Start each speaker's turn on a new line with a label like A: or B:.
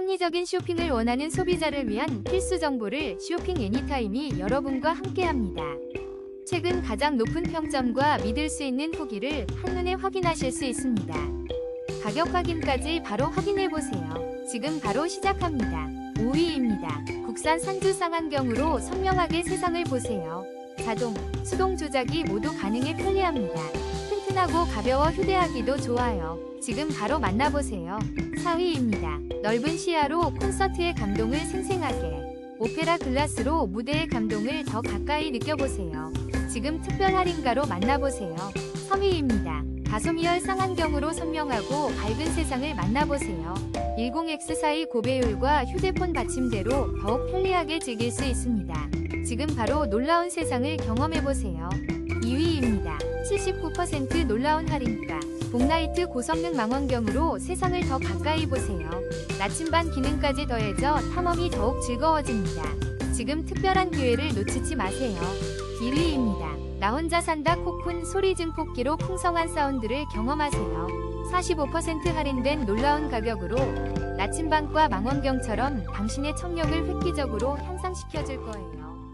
A: 합리적인 쇼핑을 원하는 소비자를 위한 필수 정보를 쇼핑 애니타임이 여러분과 함께합니다. 최근 가장 높은 평점과 믿을 수 있는 후기를 한눈에 확인하실 수 있습니다. 가격 확인까지 바로 확인해 보세요. 지금 바로 시작합니다. 5위입니다. 국산 산주 쌍안경으로 선명하게 세상을 보세요. 자동, 수동 조작이 모두 가능해 편리합니다. 튼튼하고 가벼워 휴대하기도 좋아요. 지금 바로 만나보세요. 4위입니다. 넓은 시야로 콘서트의 감동을 생생하게. 오페라 글라스로 무대의 감동을 더 가까이 느껴보세요. 지금 특별 할인가로 만나보세요. 3위입니다. 가소미열 쌍안경으로 선명하고 밝은 세상을 만나보세요. 10X42 고배율과 휴대폰 받침대로 더욱 편리하게 즐길 수 있습니다. 지금 바로 놀라운 세상을 경험해보세요. 2위입니다. 79% 놀라운 할인가. 복라이트 고성능 망원경으로 세상을 더 가까이 보세요. 나침반 기능까지 더해져 탐험이 더욱 즐거워집니다. 지금 특별한 기회를 놓치지 마세요. 1위입니다. 나 혼자 산다 코쿤 소리 증폭기로 풍성한 사운드를 경험하세요. 45% 할인된 놀라운 가격으로 나침반과 망원경처럼 당신의 청력을 획기적으로 향상시켜줄 거예요.